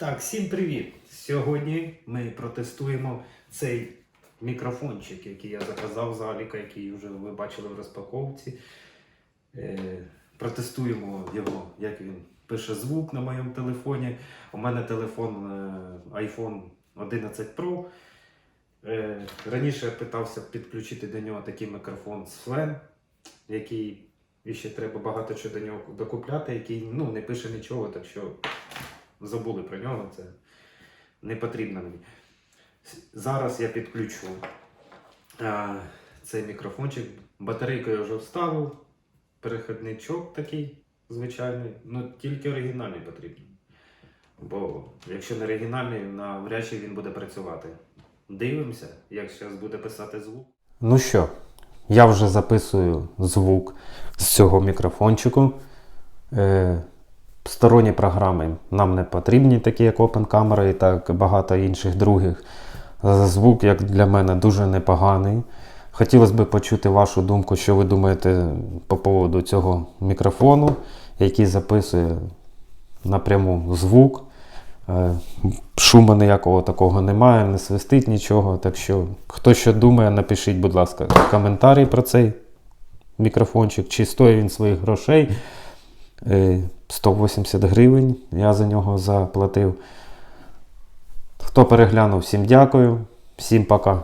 Так, всім привіт! Сьогодні ми протестуємо цей мікрофончик, який я заказав з Аліка, який вже ви бачили в розпаковці. Е, протестуємо його, як він пише звук на моєму телефоні. У мене телефон е, iPhone 11 Pro. Е, раніше я питався підключити до нього такий мікрофон з Flen, який і ще треба багато чого до нього докупляти, який ну, не пише нічого, так що забули про нього, це не потрібно мені. Зараз я підключу а, цей мікрофончик. Батарейку я вже вставив. Перехідничок такий звичайний. Ну тільки оригінальний потрібен. Бо якщо не оригінальний, навряд чи він буде працювати. Дивимося, як зараз буде писати звук. Ну що, я вже записую звук з цього мікрофончику. Е, сторонні програми нам не потрібні, такі як Open Camera і так багато інших других. Звук, як для мене, дуже непоганий. Хотілося б почути вашу думку, що ви думаєте по поводу цього мікрофону, який записує напряму звук. Е, Шуму ніякого такого немає, не свистить нічого. Так що, хто що думає, напишіть, будь ласка, коментарі про цей мікрофончик, чи стоїть він своїх грошей. Е, 180 гривень я за нього заплатив. Хто переглянув, всім дякую. Всім пока.